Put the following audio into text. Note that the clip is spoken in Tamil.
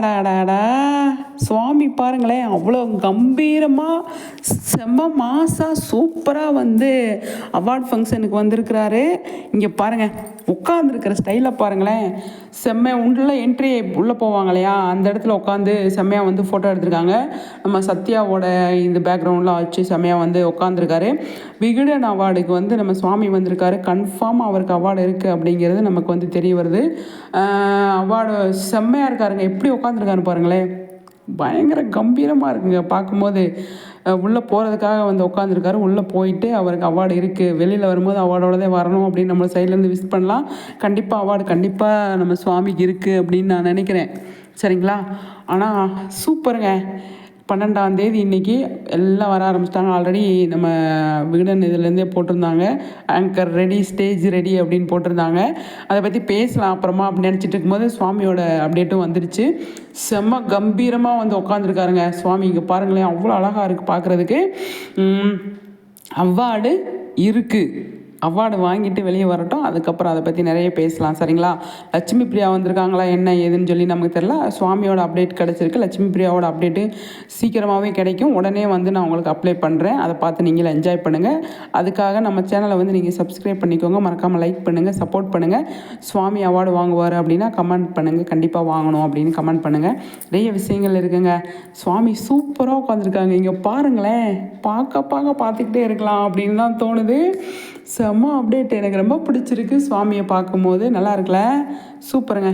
Đa đa. சுவாமி பாருங்களேன் அவ்வளோ கம்பீரமாக செம்ம மாசாக சூப்பராக வந்து அவார்ட் ஃபங்க்ஷனுக்கு வந்திருக்கிறாரு. இங்கே பாருங்கள் உட்காந்துருக்கிற ஸ்டைலை பாருங்களேன். செம்ம உள்ள என்ட்ரி உள்ளே போவாங்க இல்லையா? அந்த இடத்துல உட்காந்து செம்மையாக வந்து ஃபோட்டோ எடுத்திருக்காங்க. நம்ம சத்யாவோட இந்த பேக்ரவுண்ட்லாம் வச்சு செம்மையாக வந்து உட்காந்துருக்காரு விகடன் அவார்டுக்கு வந்து நம்ம சுவாமி வந்திருக்காரு. கன்ஃபார்ம் அவருக்கு அவார்டு இருக்குது அப்படிங்கிறது நமக்கு வந்து தெரிய வருது. அவார்டு செம்மையாக இருக்காருங்க. எப்படி உட்காந்துருக்காரு பாருங்களேன். பயங்கர கம்பீரமாக இருக்குங்க. பார்க்கும்போது உள்ளே போகிறதுக்காக வந்து உட்காந்துருக்காரு உள்ளே போயிட்டு அவருக்கு அவார்டு இருக்குது வெளியில் வரும்போது அவார்டோடதே வரணும் அப்படின்னு நம்ம சைட்லேருந்து விஸ் பண்ணலாம். கண்டிப்பாக அவார்டு கண்டிப்பாக நம்ம சுவாமிக்கு இருக்குது அப்படின்னு நான் நினைக்கிறேன். சரிங்களா? ஆனால் சூப்பருங்க. பன்னெண்டாம் தேதி இன்னைக்கு எல்லாம் வர ஆரம்பிச்சிட்டாங்க. ஆல்ரெடி நம்ம விகடன் இதுலேருந்தே போட்டிருந்தாங்க. ஆங்கர் ரெடி ஸ்டேஜ் ரெடி அப்படின்னு போட்டிருந்தாங்க. அதை பற்றி பேசலாம் அப்புறமா அப்படின்னு நினச்சிட்டு இருக்கும்போது சுவாமியோட அப்டேட்டும் வந்துருச்சு. செம்ம கம்பீரமாக வந்து உட்காந்துருக்காருங்க சுவாமி. இங்கே பாருங்களேன் அவ்வளோ அழகாக இருக்குது பார்க்குறதுக்கு அவார்டு இருக்குது அவார்டு வாங்கிட்டு வெளியே வரட்டும். அதுக்கப்புறம் அதை பற்றி நிறைய பேசலாம். சரிங்களா? லட்சுமி பிரியா வந்திருக்காங்களா? என்ன ஏதுன்னு சொல்லி நமக்கு தெரில சுவாமியோட அப்டேட் கிடச்சிருக்கு. லட்சுமி பிரியாவோட அப்டேட்டு சீக்கிரமாகவே கிடைக்கும். உடனே வந்து நான் உங்களுக்கு அப்ளை பண்ணுறேன் அதை பார்த்து நீங்கள் என்ஜாய் பண்ணுங்கள் அதுக்காக நம்ம சேனலை வந்து நீங்கள் சப்ஸ்கிரைப் பண்ணிக்கோங்க. மறக்காமல் லைக் பண்ணுங்கள் சப்போர்ட் பண்ணுங்கள் சுவாமி அவார்டு வாங்குவார் அப்படின்னா கமெண்ட் பண்ணுங்கள் கண்டிப்பாக வாங்கணும் அப்படின்னு கமெண்ட் பண்ணுங்கள் நிறைய விஷயங்கள் இருக்குங்க. சுவாமி சூப்பராக உட்காந்துருக்காங்க இங்கே பாருங்களேன். பார்க்க பார்க்க பார்த்துக்கிட்டே இருக்கலாம் அப்படின்னு தான் தோணுது. செம்ம அப்டேட் எனக்கு ரொம்ப பிடிச்சிருக்கு. சுவாமியை பார்க்கும்போது நல்லா இருக்குல்ல? சூப்பருங்க.